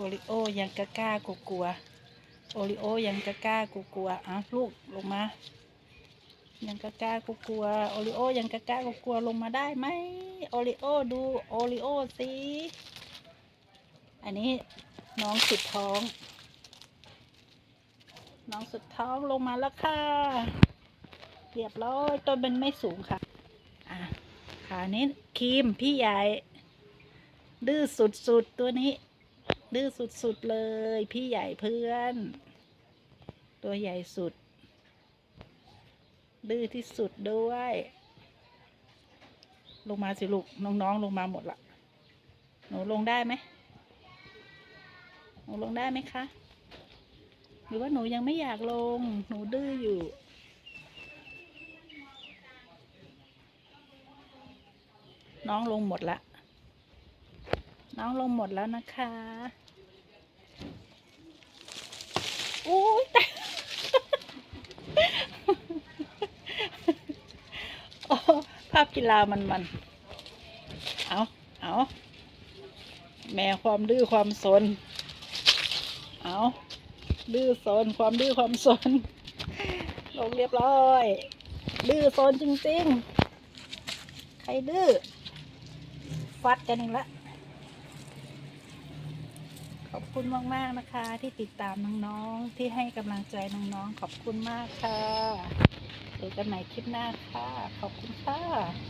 โอริโอยังกะกล้ากลัวโอริโอยังกะกล้ากลัวอะลูกลงมา ยังกะกล้ากลัวโอริโอยังกะกล้ากลัวลงมาได้ไหมโอริโอดูโอริโอสิอันนี้น้องสุดท้อง น้องสุดท้องลงมาแล้วค่ะเรียบร้อยต้นเป็นไม่สูงค่ะอะขานี้ครีมพี่ใหญ่ดื้อสุดๆตัวนี้ ดื้อสุดๆเลย พี่ใหญ่เพื่อน ตัวใหญ่สุด ดื้อที่สุดด้วย ลงมาสิลูกน้องๆลงมาหมดละหนูลงได้ไหมหนูลงได้ไหมคะ หรือว่าหนูยังไม่อยากลง หนูดื้ออยู่ น้องลงหมดละ น้องลงหมดแล้วนะคะอุ้ยแต่โอ้ภาพกีฬามันมัน เอาเอาแม่ความดื้อความสน เอาดื้อสนความดื้อความสน ลงเรียบร้อย ดื้อสนจริง ๆ ใครดื้อ ฟัดกันอีกแล้ว คุณมาก ๆ นะคะ ที่ติดตามน้องๆ ที่ให้กำลังใจน้องๆ ขอบคุณมากค่ะเจอกันใหม่คลิปหน้าค่ะ ขอบคุณค่ะ